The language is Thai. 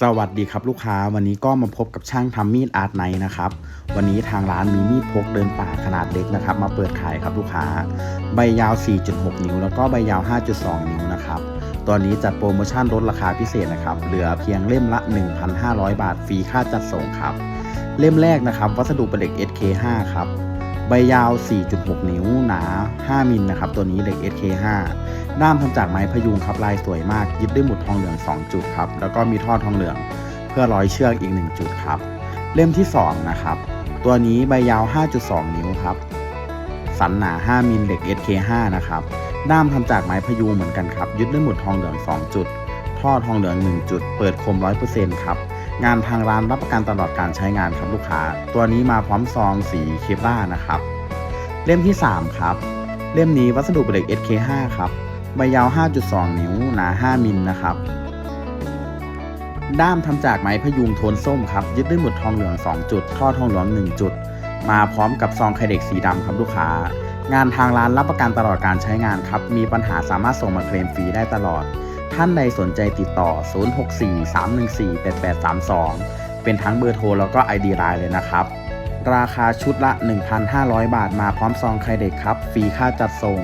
สวัสดีครับลูกค้าวันนี้ก็มาพบกับช่างทำมีดอาร์ตไนท์นะครับ วันนี้ทางร้านมีมีดพกเดินป่าขนาดเล็กนะครับ มาเปิดขายครับลูกค้า ใบยาว 4.6 นิ้ว แล้วก็ใบยาว 5.2 นิ้วนะครับตอนนี้จัดโปรโมชั่นลดราคาพิเศษนะครับ เหลือเพียงเล่มละ 1,500 บาทฟรีค่าจัดส่งครับ เล่มแรกนะครับ วัสดุเป็นเหล็ก SK5 ครับ ใบยาว 4.6 นิ้ว หนา 5 มิลนะครับตัวนี้เหล็ก SK5 ด้ามทำจากไม้พยุงครับลายสวยมากยึดด้วยหมุดทองเหลือง 2 จุดครับแล้วก็มีท่อทองเหลือง เพื่อร้อยเชือกอีก 1 จุดครับ เล่มที่ 2 นะครับ ตัวนี้ใบยาว 5.2 นิ้วครับสันหนา 5 มิลเหล็ก SK5 นะครับด้ามทำจากไม้พยุงเหมือนกันครับยึดด้วยหมุดทองเหลือง 2 จุด ท่อทองเหลือง 1 จุด เปิดคม 100%ครับงานทางร้านรับประกันตลอดการใช้งานครับลูกค้า ตัวนี้มาพร้อมซองสีเคปล่านะครับ เล่มที่ 3 ครับ เล่มนี้วัสดุเป็นเหล็ก SK5 ครับ ใบยาว 5.2 นิ้ว หนา 5 มิลนะครับ ด้ามทำจากไม้พยุงโทนส้มครับ ยึดด้วยหมุดทองเหลือง 2 จุดท่อทองเหลือง 1 จุด มาพร้อมกับซองไข่เด็กสีดำครับลูกค้า งานทางร้านรับประกันตลอดการใช้งานครับ มีปัญหาสามารถส่งมาเคลมฟรีได้ตลอด ท่านใดสนใจติดต่อ 0643148832 เป็นทั้งเบอร์โทรแล้วก็ ID ไลน์เลยนะครับ ราคาชุดละ 1,500 บาทมาพร้อมซองไข่เด็กครับ ฟรีค่าจัดส่ง